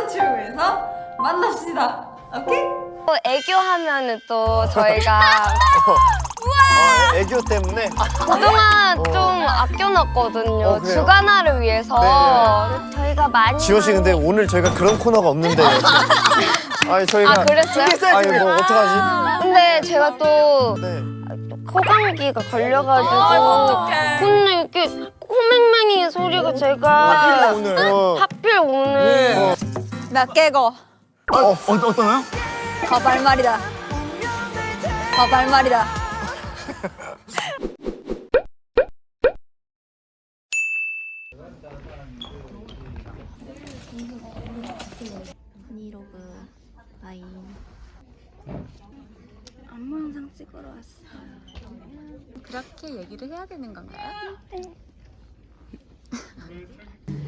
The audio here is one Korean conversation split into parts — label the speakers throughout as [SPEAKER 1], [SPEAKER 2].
[SPEAKER 1] 컨텐츠를 위해서 만납시다. 오케이?
[SPEAKER 2] 또 애교 하면은 또 저희가
[SPEAKER 3] 아, 애교 때문에
[SPEAKER 2] 그동안 좀 아껴놨거든요.
[SPEAKER 3] 어, 그래요?
[SPEAKER 2] 주간화를 위해서 저희가 많이
[SPEAKER 3] 지호 씨 근데 오늘 저희가 그런 코너가 없는데. 아니 저희가
[SPEAKER 2] 아 그랬어요?
[SPEAKER 3] 아니 뭐 어떡하지?
[SPEAKER 2] 근데 제가 또
[SPEAKER 3] 네.
[SPEAKER 2] 코감기가 걸려가지고
[SPEAKER 1] 어떡해.
[SPEAKER 2] 근데 이렇게 코맹맹이 소리가 제가
[SPEAKER 3] 오늘 어.
[SPEAKER 2] 하필 오늘
[SPEAKER 1] 나 깨고
[SPEAKER 3] 어, 어 어떠나요?
[SPEAKER 1] 거발말이다. 거발말이다.
[SPEAKER 2] 브이로그 바이 안무 영상 찍으러 왔어요.
[SPEAKER 4] 그렇게 얘기를 해야 되는 건가요?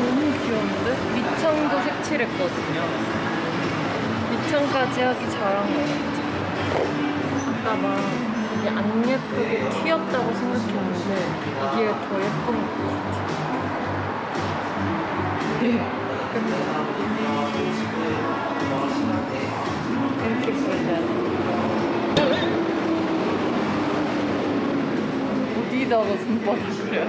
[SPEAKER 1] 너무
[SPEAKER 5] 귀여운데? 밑창도 색칠했거든요. 밑창까지 하기 잘한 것 같아. 아까 막 이게 안 예쁘게 튀었다고 생각했는데 이게 더 예쁜 것 같아. 이렇게 보여야 어디다가 손바닥을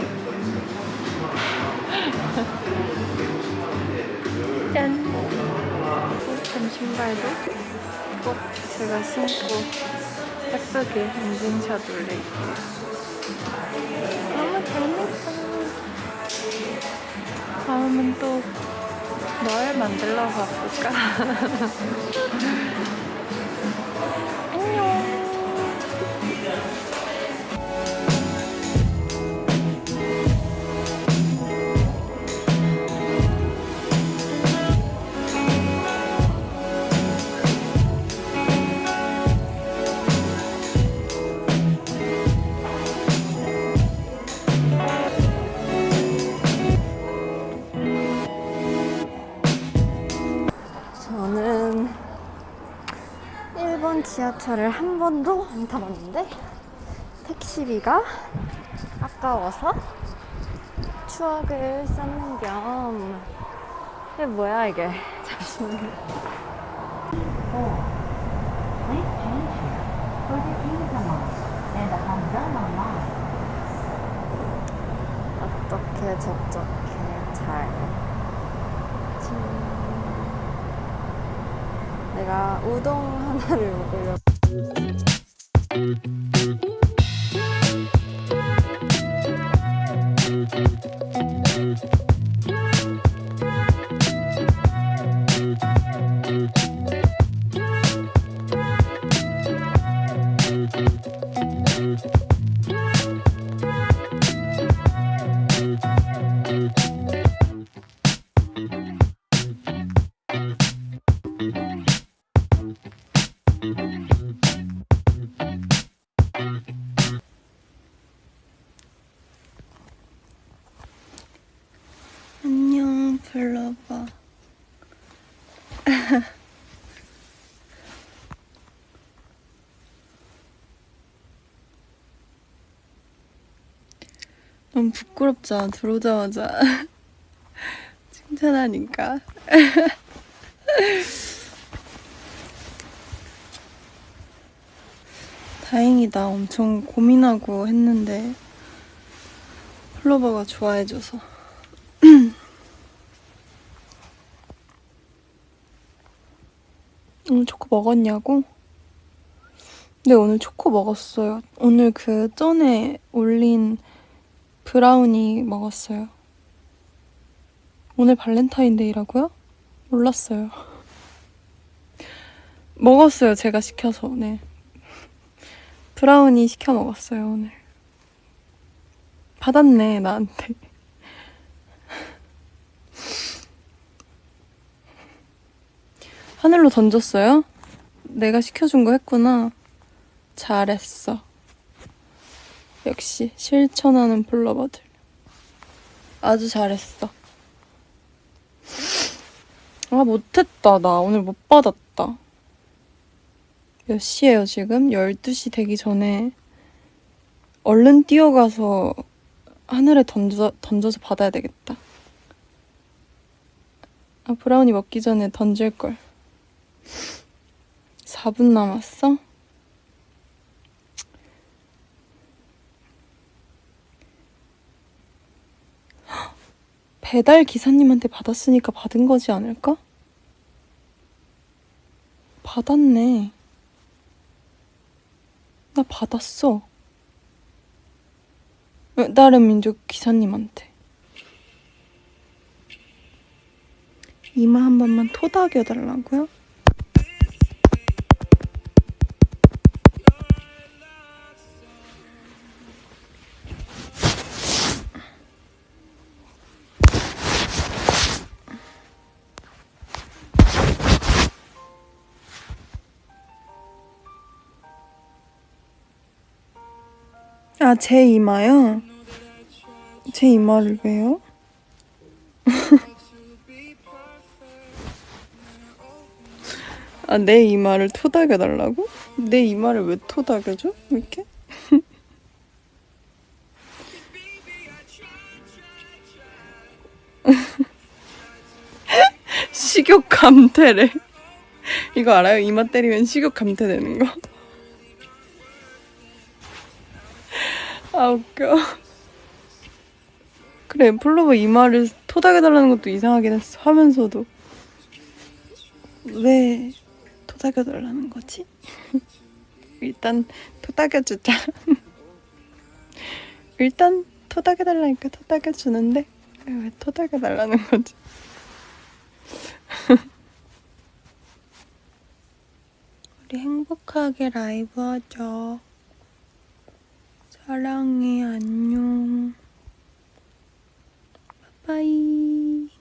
[SPEAKER 5] 짠! 한 신발도 꼭 제가 신고 예쁘게 인증샷 올릴게요. 너무 재밌어. 다음은 또뭘 만들러 가볼까?
[SPEAKER 2] 지하철을 한 번도 안 타봤는데 택시비가 아까워서 추억을 쌓는 겸. 이게 뭐야 이게? 잠시만요. 어떻게 접촉해 잘 내가 우동 하나를 먹으려고
[SPEAKER 5] 안녕 불러봐 너무 부끄럽잖아 들어오자마자 칭찬하니까
[SPEAKER 6] 다행이다. 엄청 고민하고 했는데 플로버가 좋아해줘서. 오늘 초코 먹었냐고? 네, 오늘 초코 먹었어요. 오늘 그 전에 올린 브라우니 먹었어요. 오늘 발렌타인데이라고요? 몰랐어요. 먹었어요, 제가 시켜서, 네. 브라우니 시켜 먹었어요, 오늘. 받았네, 나한테. 하늘로 던졌어요? 내가 시켜준 거 했구나. 잘했어. 역시 실천하는 플러버들. 아주 잘했어. 아, 못했다. 나 오늘 못 받았다. 몇 시예요, 지금? 12시 되기 전에 얼른 뛰어가서 하늘에 던져, 던져서 받아야 되겠다. 아, 브라우니 먹기 전에 던질걸. 4분 남았어? 헉, 배달 기사님한테 받았으니까 받은 거지 않을까? 받았네. 나 받았어. 어, 다른 민족 기사님한테. 이마 한 번만 토닥여 달라고요? 아, 제 이마요? 제 이마를 왜요? 아, 내 이마를 토닥여 달라고? 내 이마를 왜 토닥여줘? 이렇게? 식욕 감퇴래. 이거 알아요? 이마 때리면 식욕 감퇴 되는 거. 아 웃겨. 그래 플로버 이마를 토닥여달라는 것도 이상하긴 했어. 하면서도 왜 토닥여달라는 거지? 일단 토닥여주자. 일단 토닥여달라니까 토닥여주는데 왜 토닥여달라는 거지? 우리 행복하게 라이브 하자. 사랑해, 안녕. 빠빠이.